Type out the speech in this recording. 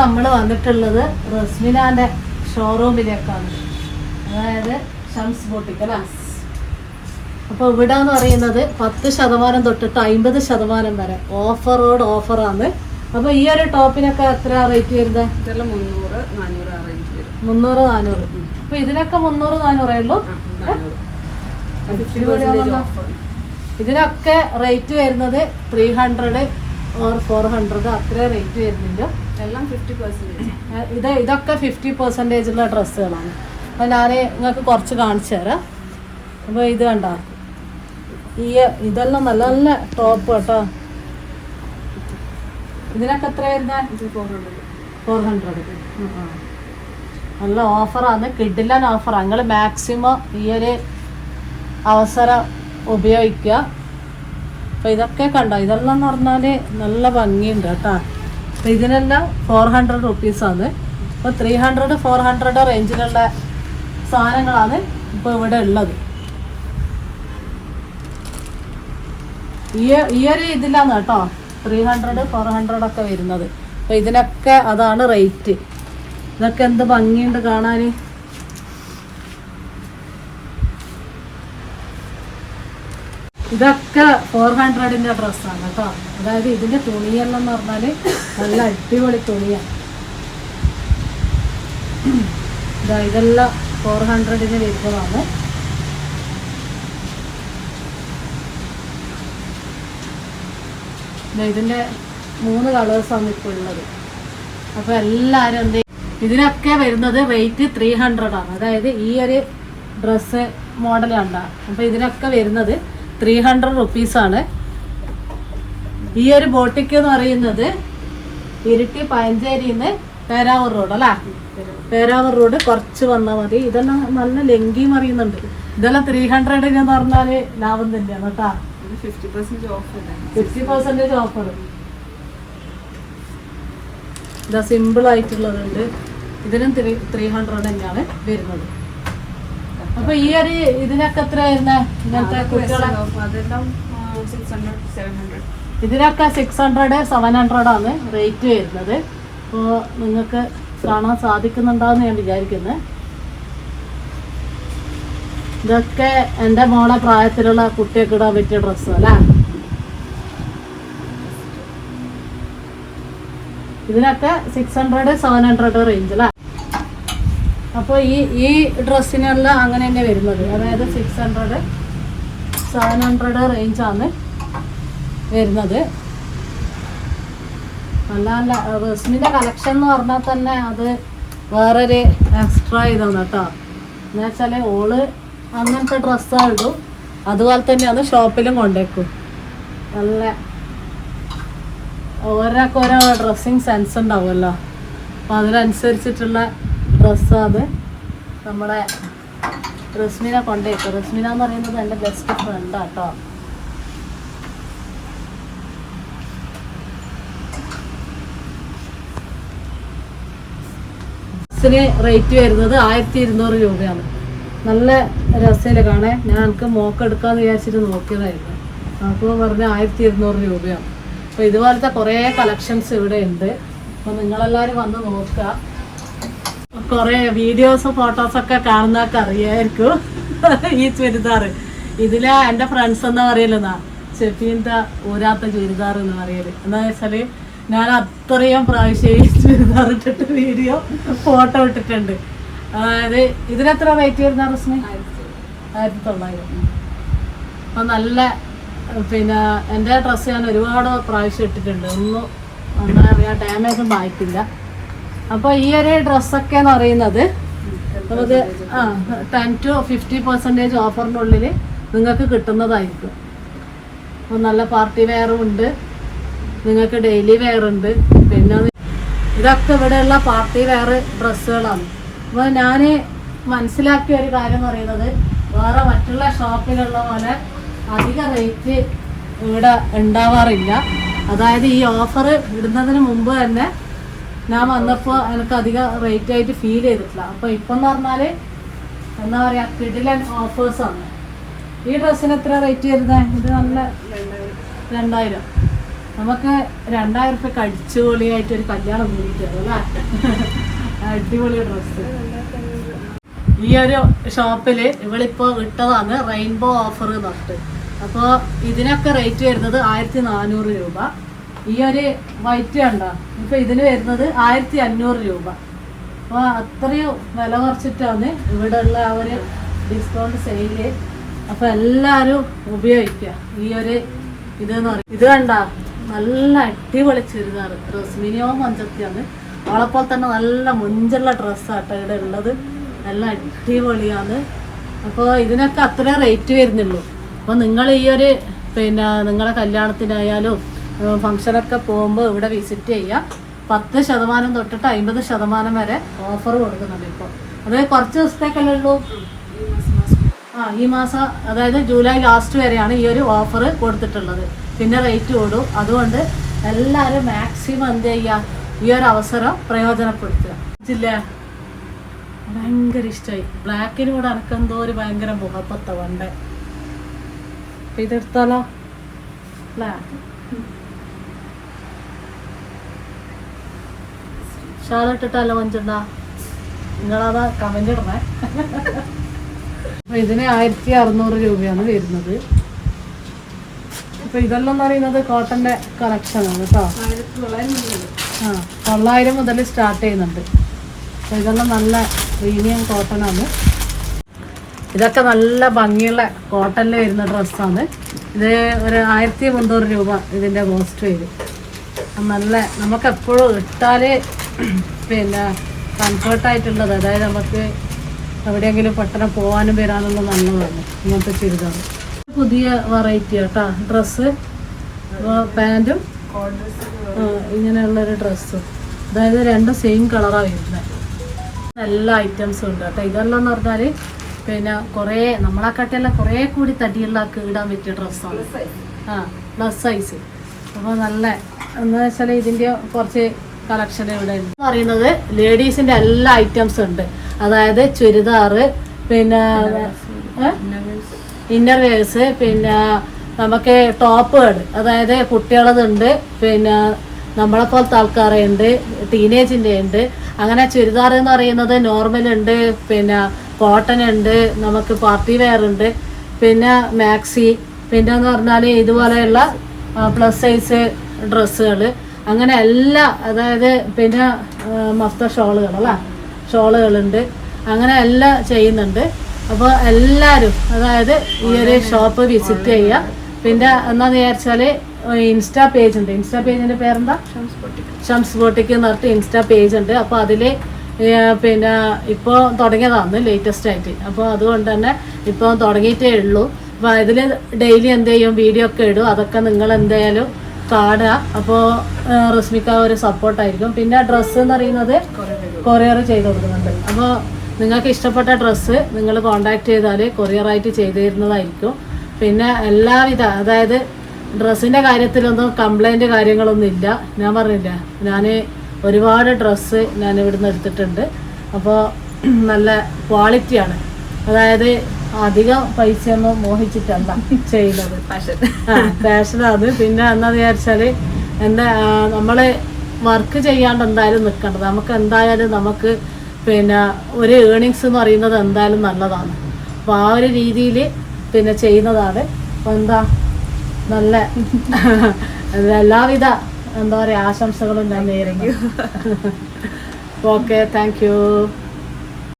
നമ്മൾ വന്നിട്ടുള്ളത് റസ്മിനാന്റെ ഷോറൂമിലേക്കാണ് അതായത് ഷംസ് ബോട്ടിക്ക് അല്ല? അപ്പോൾ ഇവിടെ എന്ന് പറയുന്നത് പത്ത് ശതമാനം തൊട്ടിട്ട് അമ്പത് ശതമാനം വരെ ഓഫറോട് ഓഫറാണ് അപ്പോൾ ഈ ഒരു ടോപ്പിനൊക്കെ എത്ര റേറ്റ് വരുന്നത്? ഇതെല്ലാം മുന്നൂറ് നാനൂറ് റേറ്റ് വരും. മുന്നൂറ് നാനൂറ്. അപ്പോൾ ഇതിനൊക്കെ മുന്നൂറ് നാനൂറേ ഉള്ളൂ. ഇതിനൊക്കെ റേറ്റ് വരുന്നത് three hundred or four hundred അത്രേ റേറ്റ് വരുന്നില്ല എല്ലാം ഫിഫ്റ്റി പെർസെന്റേജ് ഇത് ഇതൊക്കെ ഫിഫ്റ്റി പെർസെന്റേജ് ഉള്ള ഡ്രസ്സുകളാണ്. അപ്പോൾ ഞാൻ നിങ്ങൾക്ക് കുറച്ച് കാണിച്ചു തരാം. അപ്പോൾ ഇത് കണ്ട? ഈ ഇതെല്ലാം നല്ല നല്ല ടോപ്പ് കേട്ടോ. ഇതിനൊക്കെ എത്ര വരുന്നത് ഇത് ഫോർ ഹൺഡ്രഡ് ഫോർ ഹൺഡ്രഡ് നല്ല ഓഫറാണ് കിഡിലൻ ഓഫറാണ് നിങ്ങൾ മാക്സിമം ഈ ഒരു അവസരം ഉപയോഗിക്കുക. അപ്പോൾ ഇതൊക്കെ കണ്ടോ? ഇതെല്ലാം എന്ന് പറഞ്ഞാൽ നല്ല ഭംഗിയുണ്ട് കേട്ടോ. അപ്പോൾ ഇതിനെല്ലാം ഫോർ ഹൺഡ്രഡ് റുപ്പീസാണ് അപ്പോൾ ത്രീ ഹൺഡ്രഡ് ഫോർ ഹൺഡ്രഡ് റേഞ്ചിലുള്ള സാധനങ്ങളാണ് ഇപ്പോൾ ഇവിടെ ഉള്ളത്. ഈ ഒരു ഇതിലാണ് കേട്ടോ. ത്രീ ഹൺഡ്രഡ് ഫോർ ഹൺഡ്രഡ് ഒക്കെ വരുന്നത്. അപ്പോൾ ഇതിനൊക്കെ അതാണ് റേറ്റ് ഇതൊക്കെ എന്ത് ഭംഗിയുണ്ട് കാണാൻ ഇതൊക്കെ ഫോർ ഹൺഡ്രഡിന്റെ ഡ്രസ്സാണ് കേട്ടോ. അതായത് ഇതിന്റെ തുണിയെല്ലാം എന്ന് പറഞ്ഞാൽ നല്ല അടിപൊളി തുണിയാണ് ഇതാ ഇതെല്ലാം ഫോർ ഹൺഡ്രഡിന് വരുന്നതാണ്. ഇതിന്റെ മൂന്ന് കളേഴ്സാണ് ഇപ്പോൾ ഉള്ളത്. അപ്പോൾ എല്ലാവരും എന്ത് ഇതിനൊക്കെ വരുന്നത് വെയിറ്റ് ത്രീ ഹൺഡ്രഡ് ആണ്. അതായത് ഈ ഒരു ഡ്രസ്സ് മോഡലാണ് അപ്പൊ അപ്പോൾ ഇതിനൊക്കെ വരുന്നത് ത്രീ ഹൺഡ്രഡ് റുപ്പീസാണ് ഈ ഒരു ബോട്ടിക്ക് എന്ന് പറയുന്നത് ഇരിട്ടി പയഞ്ചേരിയിൽ നിന്ന് പേരാവൂർ റോഡ് അല്ല? പേരാവൂർ റോഡ് കുറച്ച് വന്നാൽ മതി. ഇതെല്ലാം നല്ല ലെങ്കിയും അറിയുന്നുണ്ട് ഇതെല്ലാം ത്രീ ഹൺഡ്രഡിന് എന്ന് പറഞ്ഞാൽ ലാഭം തന്നെയാണ് കേട്ടാ. Fifty percentage offer fifty percentage offer ഇതാ സിമ്പിൾ ആയിട്ടുള്ളതുണ്ട്. ഇതിനും ത്രീ ത്രീ ഹൺഡ്രഡ് തന്നെയാണ് വരുന്നത്. അപ്പൊ ഈ ഒരു ഇതിനൊക്കെ എത്ര വരുന്ന? ഇങ്ങനത്തെ കുട്ടികളെ? അതെല്ലാം സിക്സ് ഹൺഡ്രഡ് സെവൻ ഹൺഡ്രഡ് ഇതിനൊക്കെ സിക്സ് ഹൺഡ്രഡ് സെവൻ ഹൺഡ്രഡ് ആണ് റേറ്റ് വരുന്നത്. അപ്പോൾ നിങ്ങൾക്ക് കാണാൻ സാധിക്കുന്നുണ്ടാവുമെന്ന് ഞാൻ വിചാരിക്കുന്നത് ഇതൊക്കെ എന്റെ മോളെ പ്രായത്തിലുള്ള കുട്ടിയൊക്കെ ഇടാൻ പറ്റിയ ഡ്രസ്സ് അല്ലേ? ഇതിനൊക്കെ six hundred seven hundred range അല്ലേ? അപ്പോൾ ഈ ഈ ഡ്രസ്സിനുള്ള അങ്ങനെ തന്നെ വരുന്നത്. അതായത് സിക്സ് ഹൺഡ്രഡ് സെവൻ ഹൺഡ്രഡ് റേഞ്ചാണ് വരുന്നത്. നല്ല നല്ല റസ്മിന്റെ കളക്ഷൻ എന്ന് പറഞ്ഞാൽ തന്നെ അത് വേറൊരു എക്സ്ട്രാ ഇതാണ് കേട്ടോ. എന്ന് വെച്ചാൽ ഓൾ അങ്ങനത്തെ ഡ്രസ്സാണ് ഇടും. അതുപോലെ തന്നെയാണ് ഷോപ്പിലും കൊണ്ടേക്കും. നല്ല ഓരോക്കെ ഓരോ ഡ്രസ്സിങ് സെൻസ് ഉണ്ടാവുമല്ലോ. അപ്പം അതിനനുസരിച്ചിട്ടുള്ള അത് നമ്മുടെ റസ്മിന കൊണ്ടേക്കും റസ്മിന എന്ന് പറയുന്നത് എന്റെ ബെസ്റ്റ് ഫ്രണ്ടാണ് കേട്ടോ ഡ്രസ്സിന് റേറ്റ് വരുന്നത് ആയിരത്തി ഇരുന്നൂറ് രൂപയാണ്. നല്ല രസയിൽ കാണേ. ഞാൻ എനിക്ക് മോക്ക് എടുക്കാന്ന് വിചാരിച്ചിട്ട് നോക്കിയതായിരുന്നു. അപ്പോൾ പറഞ്ഞ ആയിരത്തി ഇരുന്നൂറ് രൂപയാണ്. അപ്പോൾ ഇതുപോലത്തെ കുറേ കളക്ഷൻസ് ഇവിടെ ഉണ്ട്. അപ്പോൾ നിങ്ങളെല്ലാവരും വന്ന് നോക്കുക. കുറേ വീഡിയോസ് ഫോട്ടോസൊക്കെ കാണുന്നതൊക്കെ അറിയായിരിക്കും. ഈ ചുരിദാർ ഇതിൽ എന്റെ ഫ്രണ്ട്സ് എന്താ പറയലെന്നാ ഷെഫീന്റെ ഊരാത്ത ചുരിദാർ എന്ന് പറയൽ? എന്താ വെച്ചാൽ ഞാൻ അത്രയും പ്രാവശ്യം ഈ ചുരിദാർ ഇട്ടിട്ട് വീഡിയോ ഫോട്ടോ ഇട്ടിട്ടുണ്ട്. അതായത് ഇതിനെത്ര റേറ്റ് വരുന്ന റസ്മി? ആയിരത്തി തൊള്ളായിരം. അപ്പം നല്ല പിന്നെ എന്റെ ഡ്രസ്സ് ഞാൻ ഒരുപാട് പ്രാവശ്യം ഇട്ടിട്ടുണ്ട്. ഒന്നും എന്താ പറയുക ഡാമേജും ആയിട്ടില്ല. അപ്പോൾ ഈ ഒരു ഡ്രസ്സൊക്കെ എന്ന് പറയുന്നത് നമുക്ക് ആ ടെൻ ടു ഫിഫ്റ്റി പെർസെന്റേജ് ഓഫറിന്റെ ഉള്ളിൽ നിങ്ങൾക്ക് കിട്ടുന്നതായിരിക്കും. അപ്പോൾ നല്ല പാർട്ടി വെയറും ഉണ്ട്. നിങ്ങൾക്ക് ഡെയിലി വെയർ ഉണ്ട്. പിന്നെ ഇതൊക്കെ ഇവിടെയുള്ള പാർട്ടി വെയർ ഡ്രസ്സുകളാണ്. അപ്പോൾ ഞാൻ മനസ്സിലാക്കിയ ഒരു കാര്യം എന്ന് പറയുന്നത് വേറെ മറ്റുള്ള ഷോപ്പിലുള്ള പോലെ അധിക റേറ്റ് ഇവിടെ ഉണ്ടാവാറില്ല. അതായത് ഈ ഓഫർ ഇടുന്നതിന് മുമ്പ് തന്നെ ഞാൻ വന്നപ്പോൾ എനിക്ക് അധികം റേറ്റ് ആയിട്ട് ഫീൽ ചെയ്തിട്ടില്ല. അപ്പോൾ ഇപ്പം എന്ന് പറഞ്ഞാൽ എന്താ പറയുക കിടിലൻ ഓഫേഴ്സാണ് ഈ ഡ്രസ്സിന് എത്ര റേറ്റ് വരുന്നത് ഇത് നല്ല രണ്ടായിരം. നമുക്ക് രണ്ടായിരം റുപ്യക്ക് അടിച്ചുപൊളിയായിട്ട് ഒരു കല്യാണം കൂടിയിട്ട് അല്ലേ? അടിപൊളി ഡ്രസ്സ് ഈ ഒരു ഷോപ്പിൽ ഇവളിപ്പോ ഇട്ടതാണ് റെയിൻബോ ഓഫർ എന്നിട്ട് അപ്പോൾ ഇതിനൊക്കെ റേറ്റ് വരുന്നത് ആയിരത്തി നാനൂറ് രൂപ. ഈ ഒരു വൈറ്റ് കണ്ടോ? ഇപ്പൊ ഇതിന് വരുന്നത് ആയിരത്തി അഞ്ഞൂറ് രൂപ. അപ്പോൾ അത്രയും വില കുറച്ചിട്ടാണ് ഇവിടെ ഉള്ള ആ ഒരു ഡിസ്കൗണ്ട് സെയിൽ അപ്പൊ എല്ലാരും ഉപയോഗിക്കുക. ഈ ഒരു ഇതെന്ന് പറയും ഇത് കണ്ട? നല്ല അടിപൊളി ചുരിദാർ ഡ്രസ് മിനിമം മഞ്ചത്തിയാണ് അവളെപ്പോലെ തന്നെ നല്ല മുഞ്ചുള്ള ഡ്രസ്സാട്ടോ ഇവിടെ ഉള്ളത്. നല്ല അടിപൊളിയാണ്. അപ്പോൾ ഇതിനൊക്കെ അത്രേ റേറ്റ് വരുന്നുള്ളൂ. അപ്പോൾ നിങ്ങൾ ഈ ഒരു പിന്നെ നിങ്ങളെ കല്യാണത്തിനായാലും ഫംഗ്ഷനൊക്കെ പോകുമ്പോൾ ഇവിടെ വിസിറ്റ് ചെയ്യുക പത്ത് ശതമാനം തൊട്ടിട്ട് അമ്പത് ശതമാനം വരെ ഓഫർ കൊടുക്കുന്നുണ്ട് ഇപ്പോൾ അത് കുറച്ച് ദിവസത്തേക്കല്ലേ ഉള്ളൂ? ആ ഈ മാസം അതായത് ജൂലൈ ലാസ്റ്റ് വരെയാണ് ഈ ഒരു ഓഫർ കൊടുത്തിട്ടുള്ളത്. പിന്നെ റേറ്റ് കൂടും. അതുകൊണ്ട് എല്ലാവരും മാക്സിമം എന്ത് ചെയ്യുക ഈ ഒരു അവസരം പ്രയോജനപ്പെടുത്തുക. ജില്ല ഭയങ്കര ഇഷ്ടമായി ബ്ലാക്കിന് കൂടെ അനക്കെന്തോ ഒരു ഭയങ്കര മുഖപ്പത്ത വണ്ടേ. അപ്പൊ ഇതെടുത്താലോ? ബ്ലാക്ക്. ഇട്ടിട്ടല്ലോ മഞ്ചുണ്ടാ നിങ്ങളതാ കമന്റ് ഇടണേ. അപ്പൊ ഇതിന് ആയിരത്തി അറുന്നൂറ് രൂപയാണ് വരുന്നത്. അപ്പൊ ഇതെല്ലാം എന്ന് പറയുന്നത് കോട്ടന്റെ കളക്ഷൻ ആണ് കേട്ടോ. ആ തൊള്ളായിരം മുതൽ സ്റ്റാർട്ട് ചെയ്യുന്നുണ്ട്. അപ്പൊ ഇതെല്ലാം നല്ല പ്രീമിയം കോട്ടൺ ആണ്. ഇതൊക്കെ നല്ല ഭംഗിയുള്ള കോട്ടണിൽ വരുന്ന ഡ്രസ്സാണ് ഇത് ഒരു ആയിരത്തി മുന്നൂറ് രൂപ ഇതിന്റെ കോസ്റ്റ് വരും. നല്ല നമുക്ക് എപ്പോഴും ഇട്ടാൽ പിന്നെ കംഫർട്ടായിട്ടുള്ളത് അതായത് നമുക്ക് എവിടെയെങ്കിലും പെട്ടെന്ന് പോകാനും വരാനുള്ള നല്ലതാണ്. ഇങ്ങനത്തെ ചുരിദാർ പുതിയ വെറൈറ്റി കേട്ടോ ഡ്രസ്സ് പാന്റും ഇങ്ങനെയുള്ളൊരു ഡ്രസ്സും അതായത് രണ്ടും സെയിം കളറാണ് വരുന്നത് എല്ലാ ഐറ്റംസും ഉണ്ട്. കേട്ടോ ഇതെല്ലാം എന്ന് പറഞ്ഞാൽ പിന്നെ കുറേ നമ്മളെ കട്ടിയെല്ലാം കുറേ കൂടി തടിയുള്ള ആൾക്ക് ഇടാൻ പറ്റിയ ഡ്രസ്സാണ് ആ പ്ലസ് സൈസ് അപ്പോൾ നല്ല എന്ന് വെച്ചാൽ ഇതിന്റെ കുറച്ച് കളക്ഷൻ ഇവിടെ ഉണ്ട് എന്ന് പറയുന്നത് ലേഡീസിന്റെ എല്ലാ ഐറ്റംസ് ഉണ്ട്. അതായത് ചുരിദാറ് പിന്നെ ഇന്നർവേഴ്സ് പിന്നെ നമുക്ക് ടോപ്പുകൾ അതായത് കുട്ടികളതുണ്ട് പിന്നെ നമ്മളെ പോലത്തെ ആൾക്കാരുണ്ട് ടീനേജിന്റെ ഉണ്ട്. അങ്ങനെ ചുരിദാർ എന്ന് പറയുന്നത് നോർമൽ ഉണ്ട് പിന്നെ കോട്ടൺ ഉണ്ട് നമുക്ക് പാർട്ടി വെയർ ഉണ്ട് പിന്നെ മാക്സി പിന്നെ എന്ന് പറഞ്ഞാൽ ഇതുപോലെയുള്ള പ്ലസ് സൈസ് ഡ്രസ്സുകൾ അങ്ങനെ എല്ലാ അതായത് പിന്നെ മഫ്ത ഷോളുകൾ അല്ല? ഷോളുകളുണ്ട്. അങ്ങനെ എല്ലാം ചെയ്യുന്നുണ്ട്. അപ്പോൾ എല്ലാവരും അതായത് ഈ ഒരു ഷോപ്പ് വിസിറ്റ് ചെയ്യുക പിന്നെ എന്നാന്ന് വിചാരിച്ചാൽ ഇൻസ്റ്റാ പേജ് ഉണ്ട്. ഇൻസ്റ്റാ പേജിന്റെ പേരെന്താ? ഷംസ് ബോട്ടിക്ക് എന്ന് പറഞ്ഞിട്ട് ഇൻസ്റ്റാ പേജ് ഉണ്ട്. അപ്പോൾ അതിൽ പിന്നെ ഇപ്പോൾ തുടങ്ങിയതാണ് ലേറ്റസ്റ്റ് ആയിട്ട്. അപ്പോൾ അതുകൊണ്ട് തന്നെ ഇപ്പോൾ തുടങ്ങിയിട്ടേ ഉള്ളൂ. അപ്പോൾ അതിൽ ഡെയിലി എന്ത് ചെയ്യും? വീഡിയോ ഒക്കെ ഇടും. അതൊക്കെ നിങ്ങൾ എന്തായാലും കാണുക അപ്പോ റസ്മിക്ക ഒരു സപ്പോർട്ടായിരിക്കും. പിന്നെ ഡ്രസ്സ് എന്ന് പറയുന്നത് കൊറിയർ ചെയ്ത് കൊടുക്കുന്നുണ്ട്. അപ്പോൾ നിങ്ങൾക്ക് ഇഷ്ടപ്പെട്ട ഡ്രസ്സ് നിങ്ങൾ കോണ്ടാക്ട് ചെയ്താൽ കൊറിയറായിട്ട് ചെയ്തു തരുന്നതായിരിക്കും. പിന്നെ എല്ലാവിധ അതായത് ഡ്രസ്സിന്റെ കാര്യത്തിലൊന്നും കംപ്ലൈന്റ് കാര്യങ്ങളൊന്നും ഇല്ല. ഞാൻ പറഞ്ഞില്ല ഞാൻ ഒരുപാട് ഡ്രസ്സ് ഞാൻ ഇവിടുന്ന് എടുത്തിട്ടുണ്ട്. അപ്പോൾ നല്ല ക്വാളിറ്റിയാണ് അതായത് അധികം പൈസ ഒന്നും മോഹിച്ചിട്ടല്ല ചെയ്യുന്നത് ആ അത് പിന്നെ എന്താ വിചാരിച്ചാൽ എന്താ നമ്മൾ വർക്ക് ചെയ്യാണ്ട് എന്തായാലും നിൽക്കേണ്ടത് നമുക്ക് എന്തായാലും നമുക്ക് പിന്നെ ഒരു ഏണിങ്സ് എന്ന് പറയുന്നത് എന്തായാലും നല്ലതാണ്. അപ്പോൾ ആ ഒരു രീതിയിൽ പിന്നെ ചെയ്യുന്നതാണ്. അപ്പോൾ എന്താ നല്ല എല്ലാവിധ എന്താ പറയുക ആശംസകളും ഞാൻ നേരിടും ഓക്കെ താങ്ക് യു